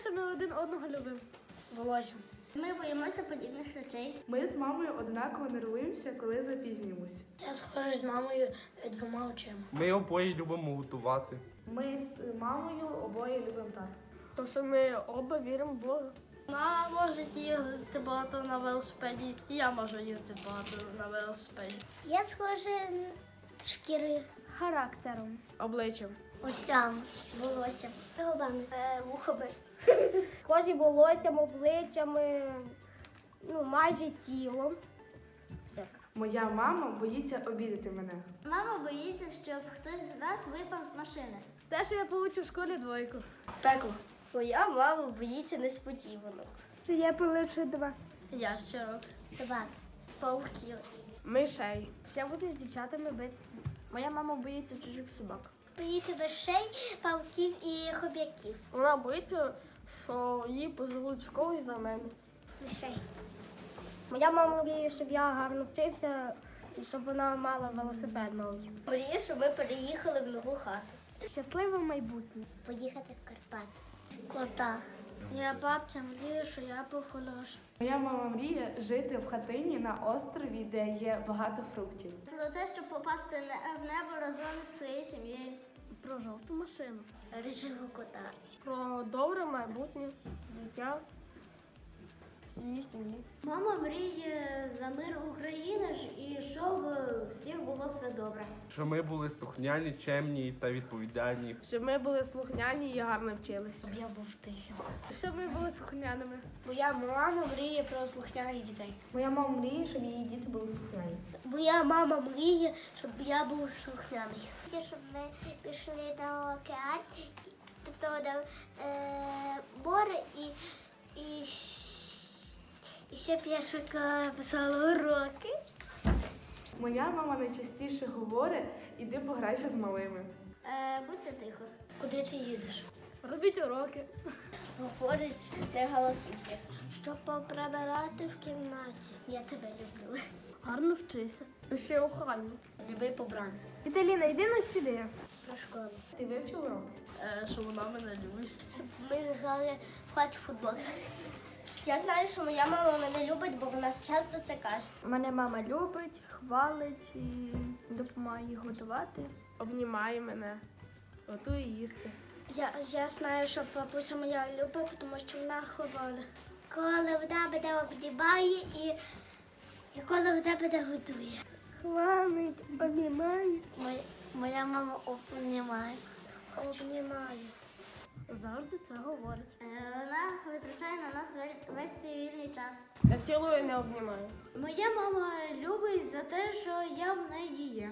що ми один одного любимо. Волосся. Ми боїмося подібних речей. Ми з мамою однаково нервуємося, коли запізнюємось. Я схожа з мамою е, двома очима. Ми обоє любимо готувати. Ми з мамою обоє любимо тата. То що ми оба віримо в Бога. Вона може їздити багато на велосипеді, і я можу їздити багато на велосипеді. Я схожа шкірою, Характером. Обличчям. Оцями, волоссям, губами, е, вухами. Схожі волоссям, обличчями, ну, майже тілом. Все. Моя мама боїться обідати мене. Мама боїться, щоб хтось з нас випав з машини. Те, що я получу в школі двойку. Пекло. Моя мама боїться несподіванок. Що я полишу два. Ящерок. Собак, пауків. Мишей. Ще буду з дівчатами битися. Моя мама боїться чужих собак. Боїться дощей, пауків і хоб'яків. Вона боїться, що її позовуть в школу і за мене. Мишей. Моя мама мріє, щоб я гарно вчився і щоб вона мала велосипед новий. Мріє, щоб ми переїхали в нову хату. Щасливе майбутнє. Поїхати в Карпат. Кота. Я бабця мріє, що я похолош. Моя мама мріє жити в хатині на острові, де є багато фруктів. Про те, щоб попасти в небо разом з своєю сім'єю. Про жовту машину. режиму кота. Про добре майбутнє життя. Мама мріє за мир України і щоб всіх було добре. Що ми були слухняні, чемні та відповідальні. Щоб ми були слухняні і гарно вчилися. Я був тихим. Щоб ми були слухняними. Моя мама мріє про слухняних дітей. Моя мама мріє, щоб її діти були слухняні. Моя мама мріє, щоб я був слухняний. Щоб ми пішли на океан, тобто до е, море і, і, і щоб я швидко писала уроки. Моя мама найчастіше говорить, іди пограйся з малими. Е, будьте тихо. Куди ти їдеш? Робіть уроки. Говорить, не голосуйте. Щоб поприбирати в кімнаті. Я тебе люблю. Гарно вчися. Ще охайно. Люби побране. Віталіна, йди на сюди. Про школу. Ти вивчив урок? Е, що вона мене любить. Щоб ми грали в хаті в футбол. Я знаю, що моя мама мене любить, бо вона часто це каже. Мене мама любить, хвалить і допомагає готувати. Обнімає мене. Готує їсти. Я, я знаю, що бабуся моя любить, тому що вона ховала. Коли вона мене обнімає і, і коли вона мене готує. Хвалить, обіймає. Моя, моя мама обнімає. Обнімаю. Завжди це говорить. Е, Вона витрачає на нас весь, свій вільний час. Я цілую не обнімаю. Моя мама любить за те, що я в неї є.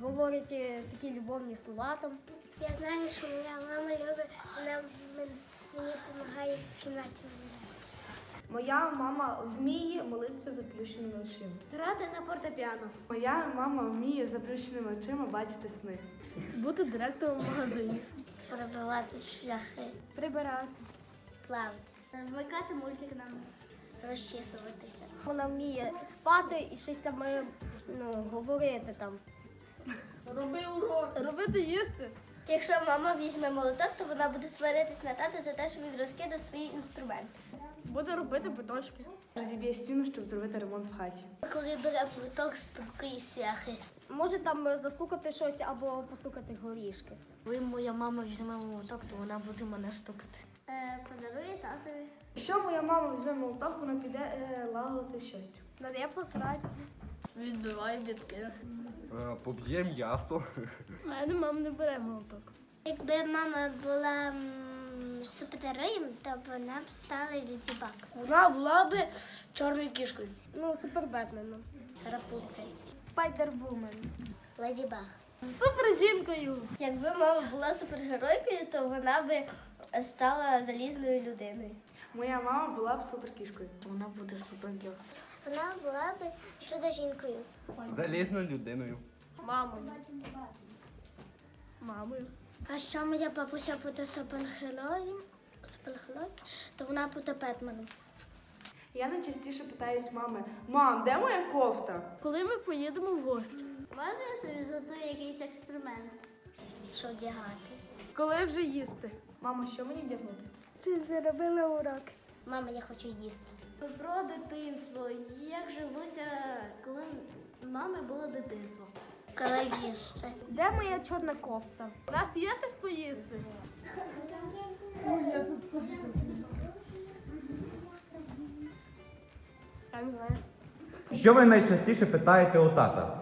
Говорить е, такі любовні слова там. Я знаю, що моя мама любить, вона мені допомагає в кімнаті. Моя мама вміє молитися заплющеними очима. Грати на фортепіано. Моя мама вміє заплющеними очима бачити сни. Бути директором в магазині. Пробивати шляхи. Прибирати. Плавати. Вмикати мультик нам. Розчісуватися. Вона вміє спати і щось там е, ну, говорити там. Роби урок, Робити їсти. Якщо мама візьме молоток, то вона буде сваритись на тата за те, що він розкидав свої інструменти. Буде робити биточки. Розіб'є стіну, щоб зробити ремонт в хаті. Коли бере з такої свяхи. Може там е, застукати щось або постукати горішки. Коли моя мама візьме молоток, то вона буде мене стукати. Е, подарує татові. Якщо моя мама візьме молоток, вона піде е, лагодити щось. Надає посрати. Відбиває бітки. Е, Поб'є м'ясо. У мене мама не бере молоток. Якби мама була супергероєм, то б вона б стала Леді Баг. Вона була би чорною кішкою. Ну, супер Бетменом. Рапунцель. Спайдервумен. Леді Баг. Супер жінкою. Якби мама була супергеройкою, то вона би стала залізною людиною. Моя мама була б суперкішкою. Вона буде супергерой. Вона була б чудо жінкою. Залізною людиною. Мамою. Мамою. А що моя бабуся буде супергероєм, супергерой, то вона буде Бетменом. Я найчастіше питаюсь мами: мам, де моя кофта? Коли ми поїдемо в гості? Можна я собі зготую якийсь експеримент? Що вдягати? Коли вже їсти? Мамо, що мені вдягнути? Чи зробили уроки? Мама, я хочу їсти. Про дитинство. Як жилося, коли мами було дитинство? Коли їсти. Де моя чорна кофта? У нас є щось поїсти? Я не знаю. Що ви найчастіше питаєте у тата?